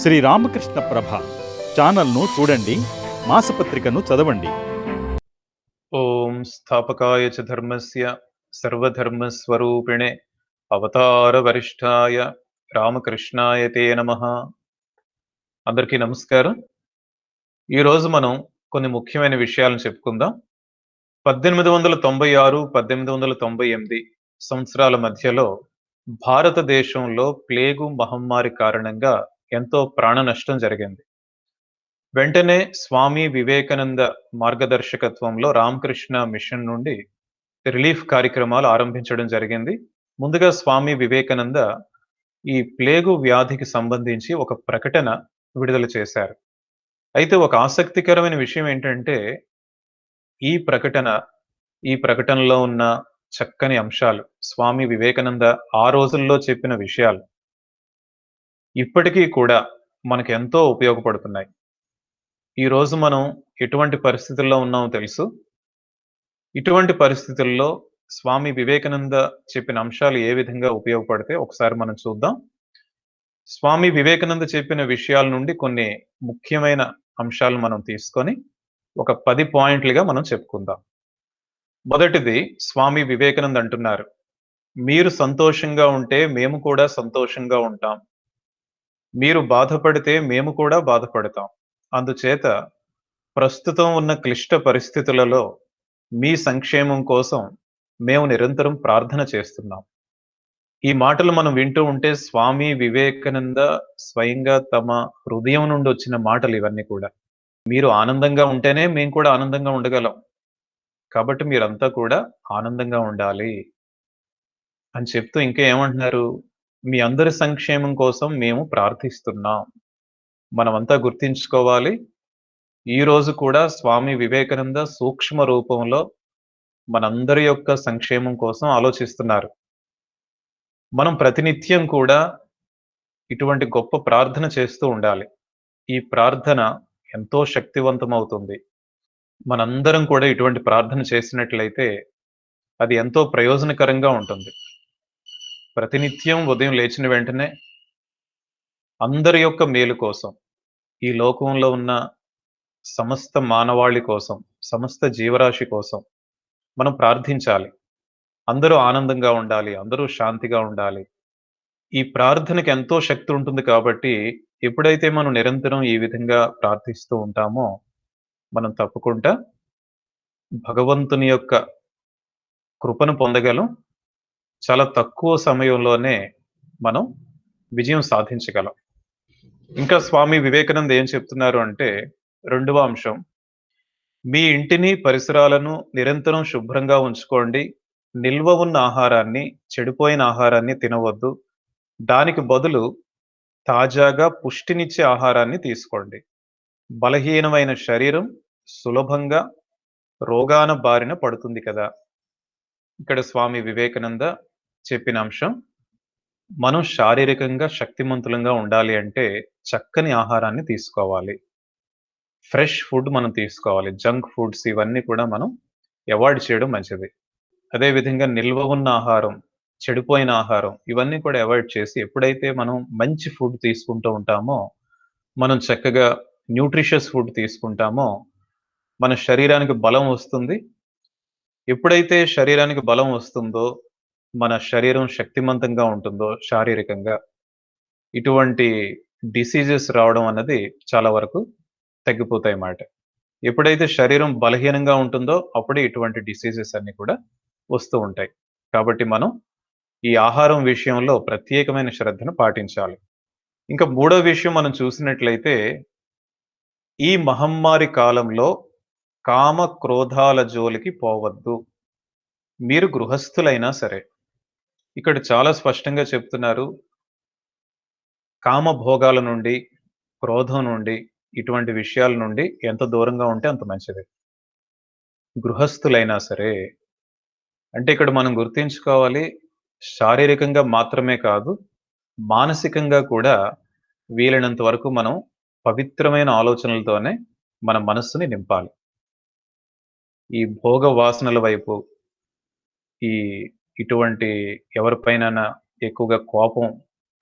శ్రీ రామకృష్ణ ప్రభ ఛానల్ను చూడండి మాసపత్రికను చదవండి. ఓం స్థాపకాయ చ ధర్మస్య సర్వధర్మస్వరూపిణే అవతార వరిష్ఠాయ రామకృష్ణాయ తే నమ. అందరికీ నమస్కారం. ఈరోజు మనం కొన్ని ముఖ్యమైన విషయాలను చెప్పుకుందాం. పద్దెనిమిది వందల తొంభై ఆరు పద్దెనిమిది వందల తొంభై ఎనిమిది సంవత్సరాల మధ్యలో భారతదేశంలో ప్లేగు మహమ్మారి కారణంగా ఎంతో ప్రాణ నష్టం జరిగింది. వెంటనే స్వామి వివేకానంద మార్గదర్శకత్వంలో రామకృష్ణ మిషన్ నుండి రిలీఫ్ కార్యక్రమాలు ఆరంభించడం జరిగింది. ముందుగా స్వామి వివేకానంద ఈ ప్లేగు వ్యాధికి సంబంధించి ఒక ప్రకటన విడుదల చేశారు. అయితే ఒక ఆసక్తికరమైన విషయం ఏంటంటే ఈ ప్రకటన ఈ ప్రకటనలో ఉన్న చక్కని అంశాలు స్వామి వివేకానంద ఆ రోజుల్లో చెప్పిన విషయాలు ఇప్పటికీ కూడా మనకు ఎంతో ఉపయోగపడుతున్నాయి. ఈ రోజు మనం ఎటువంటి పరిస్థితుల్లో ఉన్నామో తెలుసు. ఇటువంటి పరిస్థితుల్లో స్వామి వివేకానంద చెప్పిన అంశాలు ఏ విధంగా ఉపయోగపడితే ఒకసారి మనం చూద్దాం. స్వామి వివేకానంద చెప్పిన విషయాల నుండి కొన్ని ముఖ్యమైన అంశాలు మనం తీసుకొని ఒక పది పాయింట్లుగా మనం చెప్పుకుందాం. మొదటిది స్వామి వివేకానంద అంటున్నారు. మీరు సంతోషంగా ఉంటే మేము కూడా సంతోషంగా ఉంటాం. మీరు బాధపడితే మేము కూడా బాధపడతాం. అందుచేత ప్రస్తుతం ఉన్న క్లిష్ట పరిస్థితులలో మీ సంక్షేమం కోసం మేము నిరంతరం ప్రార్థన చేస్తున్నాం. ఈ మాటలు మనం వింటూ ఉంటే స్వామి వివేకానంద స్వయంగా తమ హృదయం నుండి వచ్చిన మాటలు ఇవన్నీ కూడా. మీరు ఆనందంగా ఉంటేనే మేము కూడా ఆనందంగా ఉండగలం. కాబట్టి మీరంతా కూడా ఆనందంగా ఉండాలి అని చెప్తూ ఇంకా ఏమంటున్నారు? మీ అందరి సంక్షేమం కోసం మేము ప్రార్థిస్తున్నాం. మనమంతా గుర్తించుకోవాలి. ఈ రోజు కూడా స్వామి వివేకానంద సూక్ష్మ రూపంలో మనందరి యొక్క సంక్షేమం కోసం ఆలోచిస్తున్నారు. మనం ప్రతినిత్యం కూడా ఇటువంటి గొప్ప ప్రార్థన చేస్తూ ఉండాలి. ఈ ప్రార్థన ఎంతో శక్తివంతమవుతుంది. మనందరం కూడా ఇటువంటి ప్రార్థన చేసినట్లయితే అది ఎంతో ప్రయోజనకరంగా ఉంటుంది. ప్రతినిత్యం ఉదయం లేచిన వెంటనే అందరి యొక్క మేలు కోసం ఈ లోకంలో ఉన్న సమస్త మానవాళి కోసం సమస్త జీవరాశి కోసం మనం ప్రార్థించాలి. అందరూ ఆనందంగా ఉండాలి అందరూ శాంతిగా ఉండాలి. ఈ ప్రార్థనకి ఎంతో శక్తి ఉంటుంది కాబట్టి ఎప్పుడైతే మనం నిరంతరం ఈ విధంగా ప్రార్థిస్తూ ఉంటామో మనం తప్పకుండా భగవంతుని యొక్క కృపను పొందగలం చాలా తక్కువ సమయంలోనే మనం విజయం సాధించగలం. ఇంకా స్వామి వివేకానంద ఏం చెప్తున్నారు అంటే రెండవ అంశం మీ ఇంటిని పరిసరాలను నిరంతరం శుభ్రంగా ఉంచుకోండి. నిల్వ ఉన్న ఆహారాన్ని చెడిపోయిన ఆహారాన్ని తినవద్దు. దానికి బదులు తాజాగా పుష్టినిచ్చే ఆహారాన్ని తీసుకోండి. బలహీనమైన శరీరం సులభంగా రోగాన బారిన పడుతుంది కదా. ఇక్కడ స్వామి వివేకానంద చెప్పిన అంశం మనం శారీరకంగా శక్తిమంతులంగా ఉండాలి అంటే చక్కని ఆహారాన్ని తీసుకోవాలి. ఫ్రెష్ ఫుడ్ మనం తీసుకోవాలి. జంక్ ఫుడ్స్ ఇవన్నీ కూడా మనం అవాయిడ్ చేయడం మంచిది. అదే విధంగా నిల్వ ఉన్న ఆహారం చెడిపోయిన ఆహారం ఇవన్నీ కూడా అవాయిడ్ చేసి ఎప్పుడైతే మనం మంచి ఫుడ్ తీసుకుంటూ ఉంటామో మనం చక్కగా న్యూట్రిషియస్ ఫుడ్ తీసుకుంటామో మన శరీరానికి బలం వస్తుంది. ఎప్పుడైతే శరీరానికి బలం వస్తుందో మన శరీరం శక్తిమంతంగా ఉంటుందో శారీరకంగా ఇటువంటి డిసీజెస్ రావడం అన్నది చాలా వరకు తగ్గిపోతాయి అన్నమాట. ఎప్పుడైతే శరీరం బలహీనంగా ఉంటుందో అప్పుడే ఇటువంటి డిసీజెస్ అన్ని కూడా వస్తూ ఉంటాయి. కాబట్టి మనం ఈ ఆహారం విషయంలో ప్రత్యేకమైన శ్రద్ధను పాటించాలి. ఇంకా మూడో విషయం మనం చూసినట్లయితే ఈ మహమ్మారి కాలంలో కామ క్రోధాల జోలికి పోవద్దు. మీరు గృహస్థులైనా సరే ఇక్కడ చాలా స్పష్టంగా చెప్తున్నారు. కామ భోగాల నుండి క్రోధం నుండి ఇటువంటి విషయాల నుండి ఎంత దూరంగా ఉంటే అంత మంచిది. గృహస్థులైనా సరే అంటే ఇక్కడ మనం గుర్తించుకోవాలి శారీరకంగా మాత్రమే కాదు మానసికంగా కూడా వీలైనంత వరకు మనం పవిత్రమైన ఆలోచనలతోనే మన మనస్సుని నింపాలి. ఈ భోగ వాసనల వైపు ఈ ఇటువంటి ఎవరిపైన ఎక్కువగా కోపం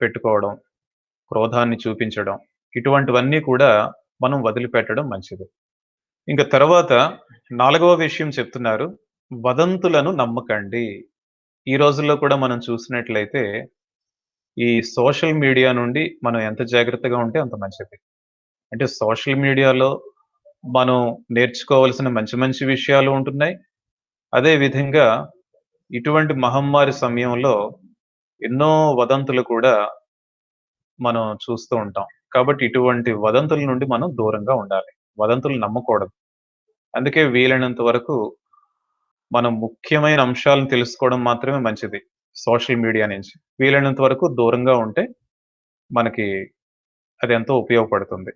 పెట్టుకోవడం క్రోధాన్ని చూపించడం ఇటువంటివన్నీ కూడా మనం వదిలిపెట్టడం మంచిది. ఇంకా తర్వాత నాలుగవ విషయం చెప్తున్నారు. వదంతులను నమ్మకండి. ఈ రోజుల్లో కూడా మనం చూసినట్లయితే ఈ సోషల్ మీడియా నుండి మనం ఎంత జాగ్రత్తగా ఉంటే అంత మంచిది. అంటే సోషల్ మీడియాలో మనం నేర్చుకోవాల్సిన మంచి మంచి విషయాలు ఉంటున్నాయి. అదే విధంగా ఇటువంటి మహమ్మారి సమయంలో ఎన్నో వదంతులు కూడా మనం చూస్తూ ఉంటాం. కాబట్టి ఇటువంటి వదంతుల నుండి మనం దూరంగా ఉండాలి. వదంతులు నమ్మకూడదు. అందుకే వీలైనంత వరకు మనం ముఖ్యమైన అంశాలను తెలుసుకోవడం మాత్రమే మంచిది. సోషల్ మీడియా నుంచి. వీలైనంత వరకు దూరంగా ఉంటే మనకి అది ఎంతో ఉపయోగపడుతుంది.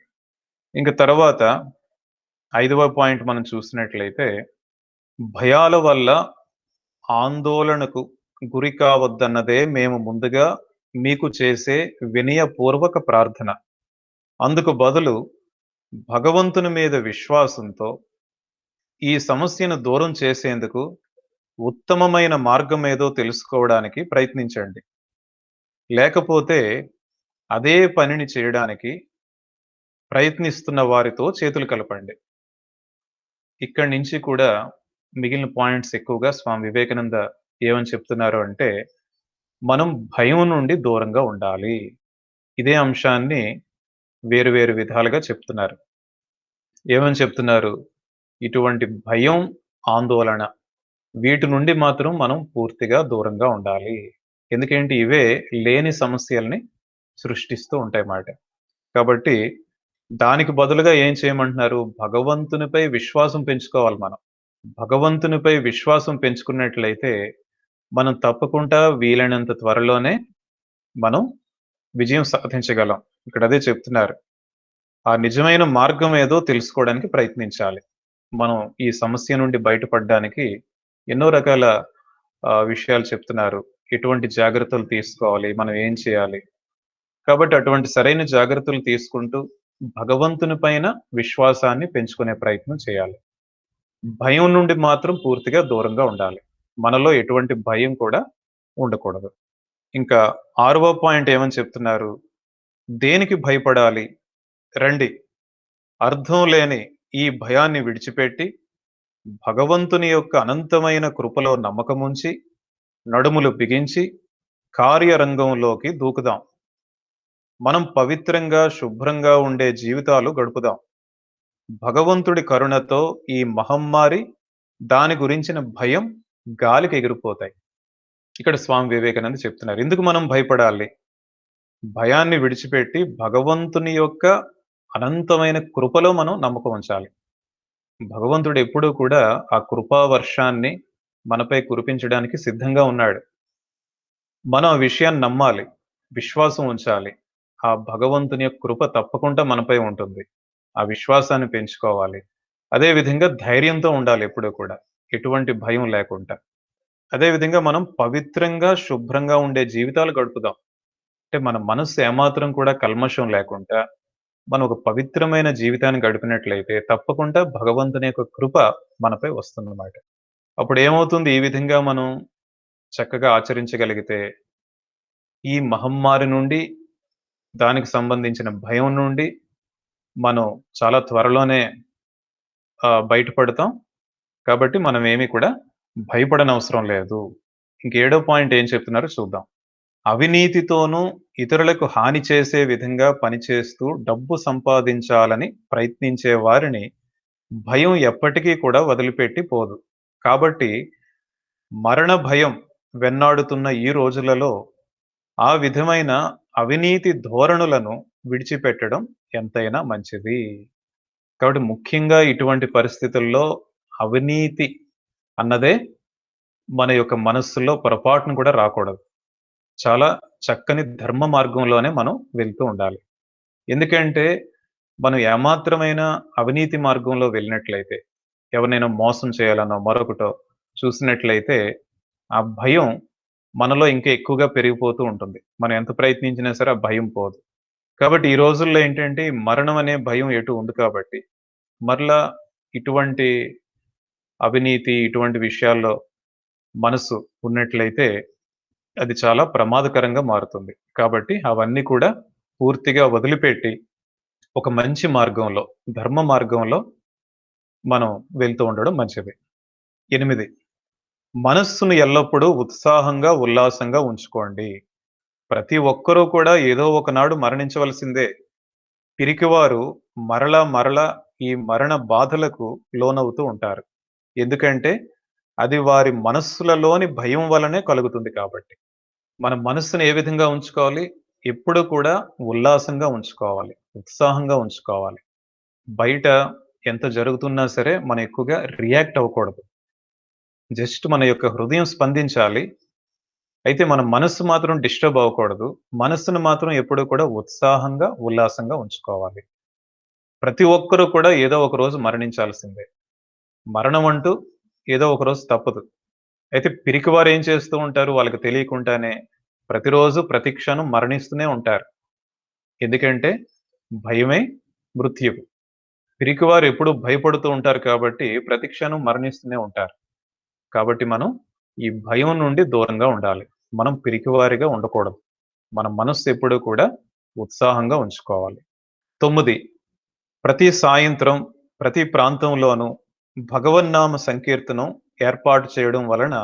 ఇంకా తర్వాత ఐదవ పాయింట్ మనం చూసినట్లయితే భయాల వల్ల ఆందోళనకు గురి కావద్దన్నదే మేము ముందుగా మీకు చేసే వినయపూర్వక ప్రార్థన. అందుకు బదులు భగవంతుని మీద విశ్వాసంతో ఈ సమస్యను దూరం చేసేందుకు ఉత్తమమైన మార్గం ఏదో తెలుసుకోవడానికి ప్రయత్నించండి. లేకపోతే అదే పనిని చేయడానికి ప్రయత్నిస్తున్న వారితో చేతులు కలపండి. ఇక్కడి నుంచి కూడా మిగిలిన పాయింట్స్ ఎక్కువగా స్వామి వివేకానంద ఏమని చెప్తున్నారు అంటే, మనం భయం నుండి దూరంగా ఉండాలి. ఇదే అంశాన్ని వేరు వేరు విధాలుగా చెప్తున్నారు. ఏమని చెప్తున్నారు? ఇటువంటి భయం, ఆందోళన వీటి నుండి మాత్రం మనం పూర్తిగా దూరంగా ఉండాలి. ఎందుకంటే ఇవే లేని సమస్యల్ని సృష్టిస్తూ ఉంటాయి మాట కాబట్టి దానికి బదులుగా ఏం చేయమంటున్నారు? భగవంతునిపై విశ్వాసం పెంచుకోవాలి మనం. భగవంతునిపై విశ్వాసం పెంచుకున్నట్లయితే మనం తప్పకుండా వీలైనంత త్వరలోనే మనం విజయం సాధించగలం. ఇక్కడ అదే చెప్తున్నారు. ఆ నిజమైన మార్గం ఏదో తెలుసుకోవడానికి ప్రయత్నించాలి. మనం ఈ సమస్య నుండి బయటపడడానికి ఎన్నో రకాల విషయాలు చెప్తున్నారు. ఎటువంటి జాగ్రత్తలు తీసుకోవాలి? మనం ఏం చేయాలి? కాబట్టి అటువంటి సరైన జాగ్రత్తలు తీసుకుంటూ భగవంతుని పైన విశ్వాసాన్ని పెంచుకునే ప్రయత్నం చేయాలి. భయం నుండి మాత్రం పూర్తిగా దూరంగా ఉండాలి. మనలో ఎటువంటి భయం కూడా ఉండకూడదు. ఇంకా ఆరవ పాయింట్ ఏమని చెప్తున్నారు? దేనికి భయపడాలి? రండి. అర్థం లేని ఈ భయాన్ని విడిచిపెట్టి భగవంతుని యొక్క అనంతమైన కృపలో నమ్మకముంచి, నడుములు బిగించి కార్యరంగంలోకి దూకుదాం. మనం పవిత్రంగా, శుభ్రంగా ఉండే జీవితాలు గడుపుదాం. భగవంతుడి కరుణతో ఈ మహమ్మారి, దాని గురించిన భయం గాలికి ఎగిరిపోతాయి. ఇక్కడ స్వామి వివేకానంద చెప్తున్నారు. ఎందుకు మనం భయపడాలి? భయాన్ని విడిచిపెట్టి భగవంతుని యొక్క అనంతమైన కృపలో మనం నమ్మకం ఉంచాలి. భగవంతుడు ఎప్పుడూ కూడా ఆ కృపా వర్షాన్ని మనపై కురిపించడానికి సిద్ధంగా ఉన్నాడు. మనం ఆ విషయాన్ని నమ్మాలి. విశ్వాసం ఉంచాలి. ఆ భగవంతుని యొక్క కృప తప్పకుండా మనపై ఉంటుంది. ఆ విశ్వాసాన్ని పెంచుకోవాలి. అదే విధంగా ధైర్యంతో ఉండాలి ఎప్పుడూ కూడా. ఎటువంటి భయం లేకుండా. అదే విధంగా మనం పవిత్రంగా, శుభ్రంగా ఉండే జీవితాలు గడుపుదాం. అంటే మన మనస్సు ఏమాత్రం కూడా కల్మషం లేకుండా, మనం ఒక పవిత్రమైన జీవితాన్ని గడిపినట్లయితే తప్పకుండా భగవంతుని యొక్క కృప మనపై వస్తుందన్నమాట. అప్పుడు ఏమవుతుంది? ఈ విధంగా మనం చక్కగా ఆచరించగలిగితే ఈ మహమ్మారి నుండి, దానికి సంబంధించిన భయం నుండి మనం చాలా త్వరలోనే బయటపడతాం. కాబట్టి మనం ఏమి కూడా భయపడనవసరం లేదు. ఇంకేడో పాయింట్ ఏం చెప్తున్నారో చూద్దాం. అవినీతితోనూ, ఇతరులకు హాని చేసే విధంగా పనిచేస్తూ డబ్బు సంపాదించాలని ప్రయత్నించే వారిని భయం ఎప్పటికీ కూడా వదిలిపెట్టి పోదు. కాబట్టి మరణ భయం వెన్నాడుతున్న ఈ రోజులలో ఆ విధమైన అవినీతి ధోరణులను విడిచిపెట్టడం ఎంతైనా మంచిది. కాబట్టి ముఖ్యంగా ఇటువంటి పరిస్థితుల్లో అవినీతి అన్నదే మన యొక్క మనస్సులో పొరపాటున కూడా రాకూడదు. చాలా చక్కని ధర్మ మార్గంలోనే మనం వెళ్తూ ఉండాలి. ఎందుకంటే మనం ఏమాత్రమైన అవినీతి మార్గంలో వెళ్ళినట్లయితే, ఎవరినైనా మోసం చేయాలనో, మరొకటో చూసినట్లయితే ఆ భయం మనలో ఇంకా ఎక్కువగా పెరిగిపోతూ ఉంటుంది. మనం ఎంత ప్రయత్నించినా సరే ఆ భయం పోదు. కాబట్టి ఈ రోజుల్లో ఏంటంటే మరణం అనే భయం ఎటు ఉంది కాబట్టి, మరలా ఇటువంటి అవినీతి, ఇటువంటి విషయాల్లో మనసు ఉన్నట్లయితే అది చాలా ప్రమాదకరంగా మారుతుంది. కాబట్టి అవన్నీ కూడా పూర్తిగా వదిలిపెట్టి ఒక మంచి మార్గంలో, ధర్మ మార్గంలో మనం వెళ్తూ ఉండడం మంచిది. ఎనిమిది మనస్సును ఎల్లప్పుడూ ఉత్సాహంగా, ఉల్లాసంగా ఉంచుకోండి. ప్రతి ఒక్కరూ కూడా ఏదో ఒకనాడు మరణించవలసిందే. పిరికివారు మరల మరల ఈ మరణ బాధలకు లోనవుతూ ఉంటారు. ఎందుకంటే, అది వారి మనస్సులలోని భయం వలనే కలుగుతుంది కాబట్టి. మన మనస్సును ఏ విధంగా ఉంచుకోవాలి? ఎప్పుడూ కూడా ఉల్లాసంగా ఉంచుకోవాలి. ఉత్సాహంగా ఉంచుకోవాలి. బయట ఎంత జరుగుతున్నా సరే, మనం ఎక్కువగా రియాక్ట్ అవ్వకూడదు. జస్ట్ మన యొక్క హృదయం స్పందించాలి. అయితే మన మనస్సు మాత్రం డిస్టర్బ్ అవ్వకూడదు. మనస్సును మాత్రం ఎప్పుడూ కూడా ఉత్సాహంగా, ఉల్లాసంగా ఉంచుకోవాలి. ప్రతి ఒక్కరూ కూడా ఏదో ఒక రోజు మరణించాల్సిందే. మరణం అంటూ ఏదో ఒక రోజు తప్పదు. అయితే పిరికివారు ఏం చేస్తూ ఉంటారు? వాళ్ళకి తెలియకుండానే ప్రతిరోజు, ప్రతి క్షణం మరణిస్తూనే ఉంటారు. ఎందుకంటే, భయమే మృత్యువు. పిరికివారు ఎప్పుడు భయపడుతూ ఉంటారు కాబట్టి, ప్రతి క్షణం మరణిస్తూనే ఉంటారు. కాబట్టి మనం ఈ భయం నుండి దూరంగా ఉండాలి. మనం పిరికివారిగా ఉండకూడదు. మన మనస్సు ఎప్పుడూ కూడా ఉత్సాహంగా ఉంచుకోవాలి. తొమ్మిది ప్రతి సాయంత్రం, ప్రతి ప్రాంతంలోనూ భగవన్నామ సంకీర్తనం ఏర్పాటు చేయడం వలన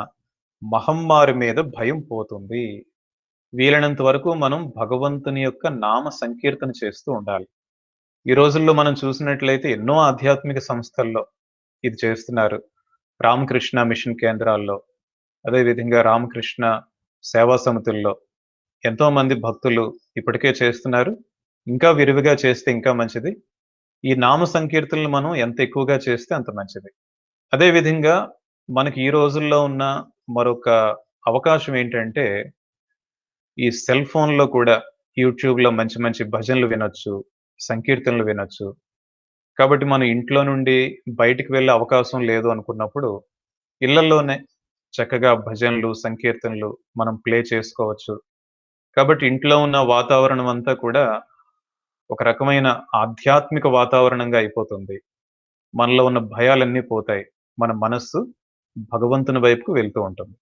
మహమ్మారి మీద భయం పోతుంది. వీలైనంత వరకు మనం భగవంతుని యొక్క నామ సంకీర్తన చేస్తూ ఉండాలి. ఈ రోజుల్లో మనం చూసినట్లయితే ఎన్నో ఆధ్యాత్మిక సంస్థల్లో ఇది చేస్తున్నారు. రామకృష్ణ మిషన్ కేంద్రాల్లో, అదే విధంగా రామకృష్ణ సేవా సమితుల్లో ఎంతోమంది భక్తులు ఇప్పటికే చేస్తున్నారు. ఇంకా విరివిగా చేస్తే ఇంకా మంచిది. ఈ నామ సంకీర్తనలు మనం ఎంత ఎక్కువగా చేస్తే అంత మంచిది. అదే విధంగా మనకి ఈ రోజుల్లో ఉన్న మరొక అవకాశం ఏంటంటే ఈ సెల్ ఫోన్‌లో కూడా యూట్యూబ్‌లో మంచి మంచి భజనలు వినొచ్చు. సంకీర్తనలు వినొచ్చు. కాబట్టి మనం ఇంట్లో నుండి బయటికి వెళ్ళే అవకాశం లేదు అనుకున్నప్పుడు, ఇళ్ళలోనే చక్కగా భజనలు, సంకీర్తనలు మనం ప్లే చేసుకోవచ్చు. కాబట్టి ఇంట్లో ఉన్న వాతావరణం అంతా కూడా ఒక రకమైన ఆధ్యాత్మిక వాతావరణంగా అయిపోతుంది. మనలో ఉన్న భయాలన్నీ పోతాయి. మన మనస్సు భగవంతుని వైపుకు వెళ్తూ ఉంటుంది.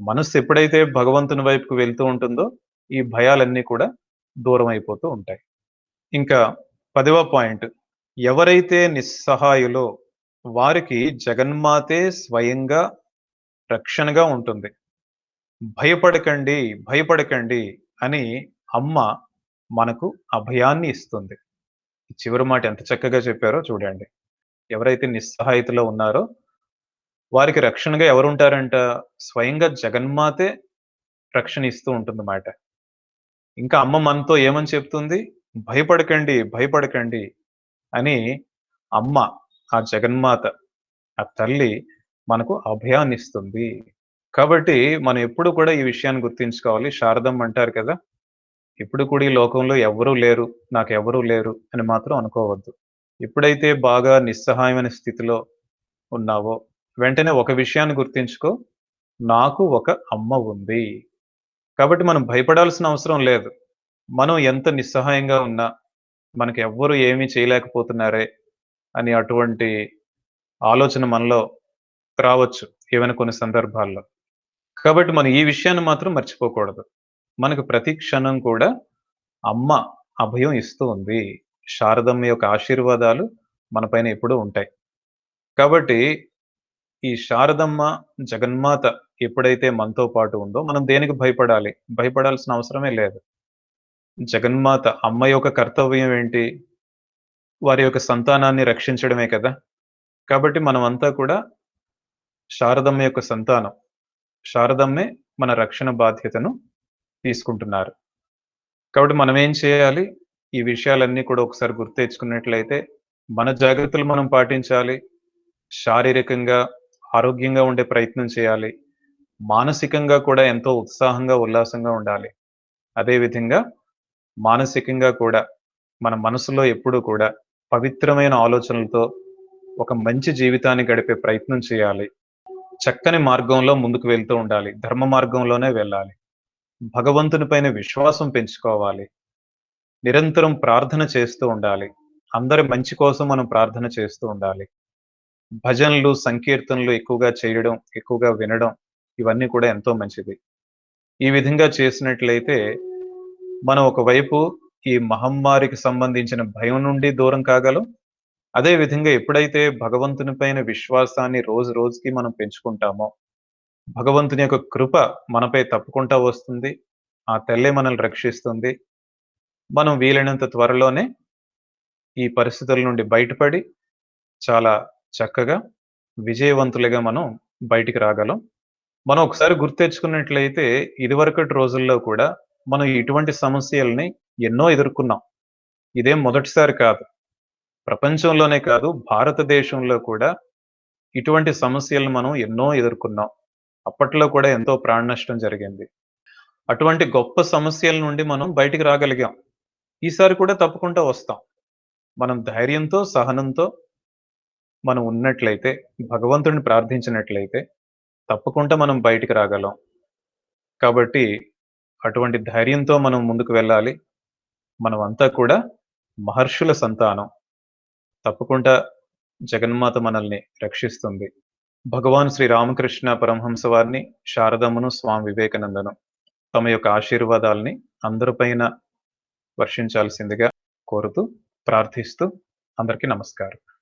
మనస్సు ఎప్పుడైతే భగవంతుని వైపుకు వెళ్తూ ఉంటుందో, ఈ భయాలన్నీ కూడా దూరం అయిపోతూ ఉంటాయి. ఇంకా పదవ పాయింట్ ఎవరైతే నిస్సహాయులో వారికి జగన్మాతే స్వయంగా రక్షణగా ఉంటుంది. భయపడకండి, భయపడకండి అని అమ్మ మనకు అభయాన్ని ఇస్తుంది. చివరి మాట ఎంత చక్కగా చెప్పారో చూడండి. ఎవరైతే నిస్సహాయతలో ఉన్నారో వారికి రక్షణగా ఎవరుంటారంట? స్వయంగా జగన్మాతే రక్షణ ఇస్తూ ఉంటుంది మాట ఇంకా అమ్మ మనతో ఏమని చెప్తుంది? భయపడకండి, భయపడకండి అని అమ్మ, ఆ జగన్మాత, ఆ తల్లి మనకు అభయాన్నిస్తుంది. కాబట్టి మనం ఎప్పుడు కూడా ఈ విషయాన్ని గుర్తించుకోవాలి శారదం అంటారు కదా! ఇప్పుడు కూడా ఈ లోకంలో ఎవరూ లేరు, నాకు ఎవరూ లేరు అని మాత్రం అనుకోవద్దు. ఎప్పుడైతే బాగా నిస్సహాయమైన స్థితిలో ఉన్నావో, వెంటనే ఒక విషయాన్ని గుర్తించుకో నాకు ఒక అమ్మ ఉంది. కాబట్టి మనం భయపడాల్సిన అవసరం లేదు. మనం ఎంత నిస్సహాయంగా ఉన్నా, మనకు ఎవ్వరు ఏమీ చేయలేకపోతున్నారే అని అటువంటి ఆలోచన మనలో రావచ్చు ఏవైనా కొన్ని సందర్భాల్లో. కాబట్టి మనం ఈ విషయాన్ని మాత్రం మర్చిపోకూడదు. మనకు ప్రతి క్షణం కూడా అమ్మ అభయం ఇస్తూ ఉంది. శారదమ్మ యొక్క ఆశీర్వాదాలు మన పైన ఎప్పుడూ ఉంటాయి. కాబట్టి ఈ శారదమ్మ, జగన్మాత ఎప్పుడైతే మనతో పాటు ఉందో మనం దేనికి భయపడాలి? భయపడాల్సిన అవసరమే లేదు. జగన్మాత అమ్మ యొక్క కర్తవ్యం ఏంటి? వారి యొక్క సంతానాన్ని రక్షించడమే కదా! కాబట్టి మనమంతా కూడా శారదమ్మ యొక్క సంతానం. శారదమ్మే మన రక్షణ బాధ్యతను తీసుకుంటున్నారు. కాబట్టి మనం ఏం చేయాలి? ఈ విషయాలన్నీ కూడా ఒకసారి గుర్తు తెచ్చుకున్నట్లయితే మన జాగ్రత్తలు మనం పాటించాలి. శారీరకంగా ఆరోగ్యంగా ఉండే ప్రయత్నం చేయాలి. మానసికంగా కూడా ఎంతో ఉత్సాహంగా, ఉల్లాసంగా ఉండాలి. అదేవిధంగా మానసికంగా కూడా మన మనసులో ఎప్పుడూ కూడా పవిత్రమైన ఆలోచనలతో ఒక మంచి జీవితాన్ని గడిపే ప్రయత్నం చేయాలి. చక్కని మార్గంలో ముందుకు వెళ్తూ ఉండాలి. ధర్మ మార్గంలోనే వెళ్ళాలి. భగవంతుని పైన విశ్వాసం పెంచుకోవాలి. నిరంతరం ప్రార్థన చేస్తూ ఉండాలి. అందరి మంచి కోసం మనం ప్రార్థన చేస్తూ ఉండాలి. భజనలు, సంకీర్తనలు ఎక్కువగా చేయడం, ఎక్కువగా వినడం ఇవన్నీ కూడా ఎంతో మంచిది. ఈ విధంగా చేసినట్లయితే మనం ఒకవైపు ఈ మహమ్మారికి సంబంధించిన భయం నుండి దూరం కాగలం అదే విధంగా ఎప్పుడైతే భగవంతుని పైన విశ్వాసాన్ని రోజు రోజుకి మనం పెంచుకుంటామో భగవంతుని యొక్క కృప మనపై తప్పుకుంటా వస్తుంది ఆ తల్లే మనల్ని రక్షిస్తుంది. మనం వీలైనంత త్వరలోనే ఈ పరిస్థితుల నుండి బయటపడి చాలా చక్కగా విజయవంతులుగా మనం బయటికి రాగలం. మనం ఒకసారి గుర్తెచ్చుకున్నట్లయితే ఇదివరకటి రోజుల్లో కూడా మనం ఇటువంటి సమస్యల్ని ఎన్నో ఎదుర్కొన్నాం. ఇదేం మొదటిసారి కాదు. ప్రపంచంలోనే కాదు భారతదేశంలో కూడా ఇటువంటి సమస్యలను మనం ఎన్నో ఎదుర్కొన్నాం. అప్పట్లో కూడా ఎంతో ప్రాణ నష్టం జరిగింది. అటువంటి గొప్ప సమస్యల నుండి మనం బయటికి రాగలిగాం. ఈసారి కూడా తప్పకుండా వస్తాం. మనం ధైర్యంతో సహనంతో మనం ఉన్నట్లయితే భగవంతుడిని ప్రార్థించినట్లయితే తప్పకుండా మనం బయటికి రాగలం. కాబట్టి అటువంటి ధైర్యంతో మనం ముందుకు వెళ్ళాలి. మనం అంతా కూడా మహర్షుల సంతానం. తప్పకుండా జగన్మాత మనల్ని రక్షిస్తుంది. భగవాన్ శ్రీ రామకృష్ణ పరమహంస వారిని శారదమ్మను స్వామి వివేకానందను తమ యొక్క ఆశీర్వాదాల్ని అందరిపైన వర్షించాల్సిందిగా కోరుతూ ప్రార్థిస్తూ అందరికీ నమస్కారం.